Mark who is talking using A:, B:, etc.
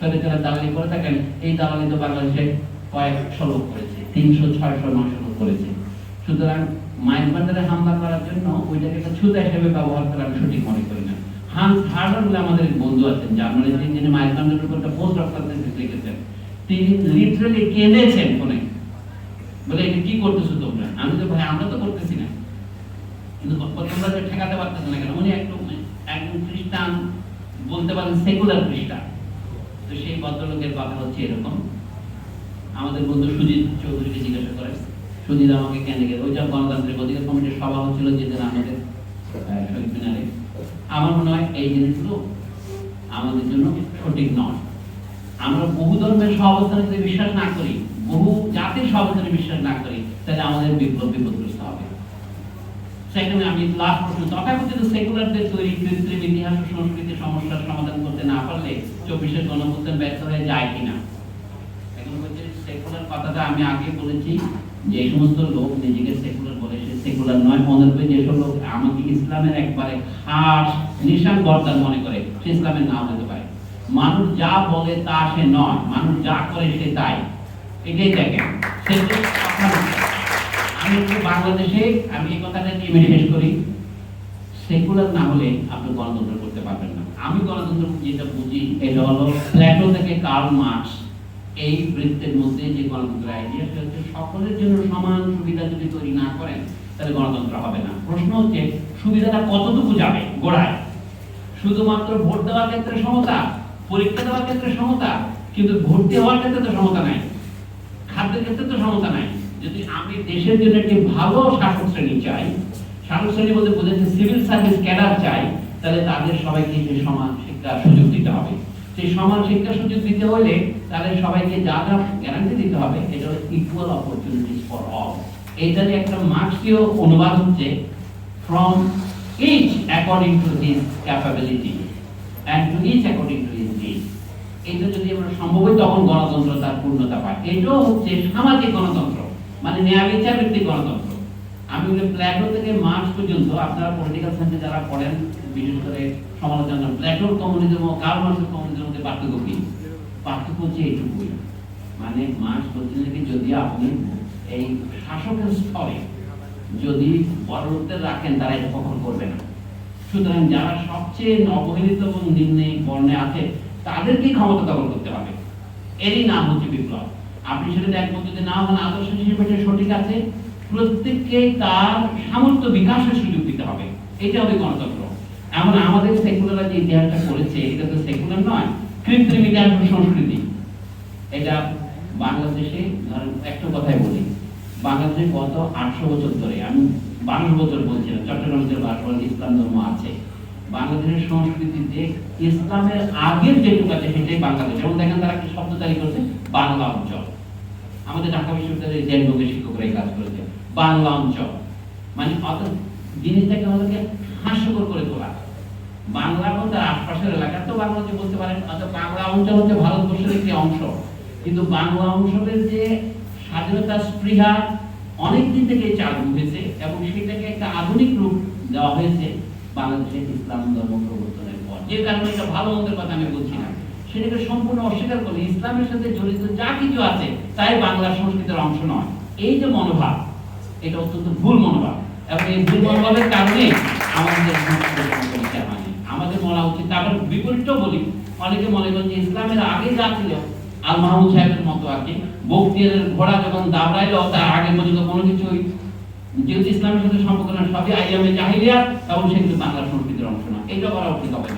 A: তাহলে যারা দালালি করে থাকেন, এই দালালি তো বাংলাদেশে কয়েকশো লোক করেছে, তিনশো, ছয়শো, নয়শো লোক করেছে। সুতরাং বান্ডারে হামলা করার জন্য ওইটাকে একটা ছুতা হিসেবে ব্যবহার করা আমি সঠিক মনে করি না। হার্ডার বলে আমাদের বন্ধু আছেন জার্মানি থেকে যিনি উপর একটা পোস্ট লিখেছেন। তিনি লিটারালি কেঁদেছেন ফোনে। বলে, এটা কি করতেছো তোমরা? আমি তো ভাই, আমরা তো করতেছি না। কিন্তু তোমরা ঠেকাতে পারতেছে না কেন? উনি একটু, একজন খ্রিস্টান, বলতে পারেন সেকুলার খ্রিস্টান। তো সেই ভদ্রলোকের কথা হচ্ছে এরকম। আমাদের বন্ধু সুজিত চৌধুরীকে জিজ্ঞাসা করে। সুজিত আমাকে কেন গেল? ওই যে গণতান্ত্রিক অধিকার কমিটির সভা হচ্ছিল যেদিন আমাদের শহীদ মিনারে। আমার মনে হয় এই জিনিসগুলো আমাদের জন্য সঠিক নয়। আমরা বহু ধর্মের সহাবস্থানে যদি বিশ্বাস না করি, বহু জাতির সহাবস্থানে বিশ্বাস না করি, তাহলে আমাদের বিপ্লব বিপদগ্রস্ত হবে। সেখানে আমি লাস্ট প্রশ্ন, তথাকথিত সেকুলারদের তৈরি কৃত্রিম ইতিহাস সংস্কৃতি সমস্যার সমাধান চব্বিশের গণপ্রত্যান ব্যর্থ হয়ে যায় কিনা? এখন হচ্ছে সেকুলার কথাটা আমি আগে বলেছি, যে সমস্ত লোক নিজেকে সেকুলার বলে, সে সেকুলার নয়, মনে করবে যেসব লোক আমাকে ইসলামের একবারে খাস নিশান বর্তার মনে করে, সে ইসলামের নাম হতে পারে। মানুষ যা বলে তা সে নয়, মানুষ যা করে সে তাই। এটাই দেখেন। আমি বাংলাদেশে, আমি এই কথাটা নিয়ে শেষ করি। সেকুলার না হলে আপনি গণতন্ত্র করতে পারবেন না। আমি গণতন্ত্র যেটা বুঝি, এটা হলো প্ল্যাটো থেকে কার্ল মার্কস এই বৃত্তের মধ্যে যে গণতন্ত্র আইডিয়া হচ্ছে সকলের জন্য সমান সুবিধা যদি তৈরি না করেন, তাহলে গণতন্ত্র হবে না। প্রশ্ন হচ্ছে, সুবিধাটা কতটুকু যাবে গোড়ায়? শুধুমাত্র ভোট দেওয়ার ক্ষেত্রে সমতা, পরীক্ষা দেওয়ার ক্ষেত্রে সমতা, কিন্তু ভর্তি হওয়ার ক্ষেত্রে তো সমতা নাই, খাদ্যের ক্ষেত্রে তো সমতা নাই। যদি আমি দেশের জন্য একটি ভালো শাসক শ্রেণি চাই শাসক শ্রেণি বলতে বোঝাচ্ছে সিভিল সার্ভিস ক্যাডার চাই তাহলে তাদের সবাইকে যে সমান শিক্ষার সুযোগ দিতে হবে। সেই সমান শিক্ষার সুযোগ দিতে হলে তাদের সবাইকে যা যা গ্যারান্টি দিতে হবে এটা হলো ইকুয়াল অপরচুনিটিস ফর অল এইটারই একটা মার্কসীয় অনুবাদ হচ্ছে from each according to his capability and to each according to his need এটা যদি আমরা সম্ভব হয়, তখন গণতন্ত্র তার পূর্ণতা পায়। এটাও হচ্ছে সামাজিক গণতন্ত্র মানে ন্যায় বিচার ভিত্তিক গণতন্ত্র। আমি প্ল্যাটো থেকে মার্কস পর্যন্ত আপনারা পলিটিক্যাল সায়েন্সে যারা পড়েন, বিশেষ করে সমালোচনা প্ল্যাটোর কমিউনিজম ও কার্ল মার্কসের কমিউনিজম মধ্যে পার্থক্য কি? পার্থক্য হচ্ছে এইটুকুই। মানে মার্কস বলছেন কি, যদি আপনি এই শাসকের স্তরে যদি বড় লোকদের রাখেন, তারা এটা কখন করবে না। সুতরাং যারা সবচেয়ে অবহেলিত এবং নিম্নে বর্ণে আছে তাদেরকে ক্ষমতা দখল করতে হবে। এরই নাম হচ্ছে বিপ্লব। আপনি সেটা দেখবেন যদি না হন, আদর্শ হিসেবে সঠিক আছে? প্রত্যেককে তার সামর্থ্য বিকাশের সুযোগ দিতে হবে। এটা হবে গণতন্ত্র। এমন আমাদের সেকুলার যে ইতিহাসটা করেছে, এটা তো সেকুলার নয়, কৃত্রিম ইতিহাস সংস্কৃতি। এটা বাংলাদেশে একটা কথাই বলি, বাংলাদেশে গত আটশো বছর ধরে, আমি বারো বছর বলছিলাম, চট্টগ্রাম জেলা বাসবাড়ি ইসলাম ধর্ম আছে। বাংলাদেশের সংস্কৃতিতে ইসলামের আগের যেটুকু আছে, সেটাই বাংলাদেশ। যেমন দেখেন তারা একটা শব্দ তারি করছে, বাংলা অঞ্চল। আমাদের ঢাকা বিশ্ববিদ্যালয়ের জেন বিভাগের শিক্ষকরা এই কাজ করেছে বাংলা অঞ্চল মানে অত জিনিসটাকে আমাদেরকে হাস্যকর করে তোলা। বাংলা এবং তার আশপাশের এলাকা তো বাংলা যে বলতে পারেন বাংলা অঞ্চল হচ্ছে ভারতবর্ষের একটি অংশ। কিন্তু বাংলা অঞ্চলের যে স্বাধীনতা স্পৃহা অনেক দিন থেকে চালু হয়েছে এবং সেটাকে একটা আধুনিক রূপ দেওয়া হয়েছে বাংলাদেশে ইসলাম ধর্ম প্রবর্তনের পর। যে কারণে এটা ভালো মন্দের কথা আমি বলছি না। সেটাকে সম্পূর্ণ অস্বীকার করে ইসলামের সাথে জড়িত যা কিছু আছে, তাই বাংলা সংস্কৃতির অংশ নয়। এই যে মনোভাব, এটা অত্যন্ত ভুল মনোভাব। এবং এই ভুল মনোভাবের কারণে আমাদের আমাদের মনে উচিত, তারপর বিপরীতটাও বলি, অনেকে মনে করেন যে ইসলামের আগে যা ছিল আল মাহমুদ সাহেবের মতো আর কি বক্তিয়ারের ঘোড়া যখন দাবড়াইলো তার আগে পর্যন্ত কোনো কিছুই। যেহেতু ইসলামের সাথে সম্পর্ক না সবই আইয়ামে জাহিলিয়া এবং সেগুলো বাংলা সংস্কৃতির অংশ না। এটা করা উচিত হবে